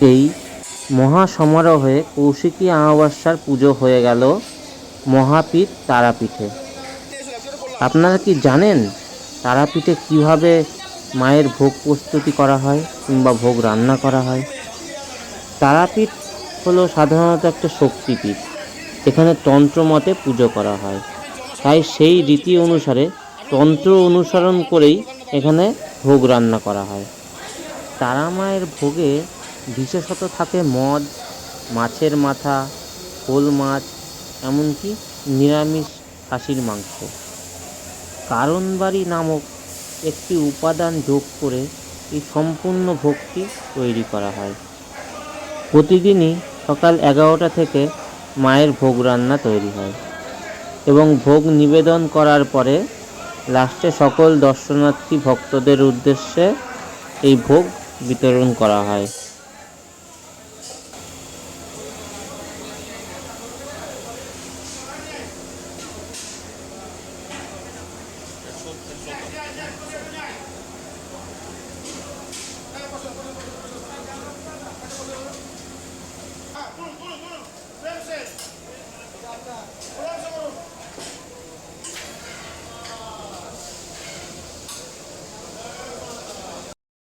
এই মহা সমারোহে কৌশিকী অমাবস্যার পুজো হয়ে গেল মহাপীঠ তারাপীঠে। আপনারা কি জানেন তারাপীঠে কীভাবে মায়ের ভোগ প্রস্তুতি করা হয় কিংবা ভোগ রান্না করা হয়? তারাপীঠ হলো সাধারণত একটা শক্তিপীঠ। এখানে তন্ত্র মতে পুজো করা হয়। তাই সেই রীতি অনুসারে তন্ত্র অনুসরণ করেই এখানে ভোগ রান্না করা হয়। তারা মায়ের ভোগে বিশেষত থাকে মদ, মাছের মাথা, শোল মাছ, এমনকি নিরামিষ খাসির মাংস। কারণবাড়ি নামক একটি উপাদান যোগ করে এই সম্পূর্ণ ভোগটি তৈরি করা হয়। প্রতিদিনই সকাল এগারোটা থেকে মায়ের ভোগ রান্না তৈরি হয় এবং ভোগ নিবেদন করার পরে লাস্টে সকল দর্শনার্থী ভক্তদের উদ্দেশ্যে এই ভোগ বিতরণ করা হয়। Turun, turun, turun. Saya, saya. Ya, ya.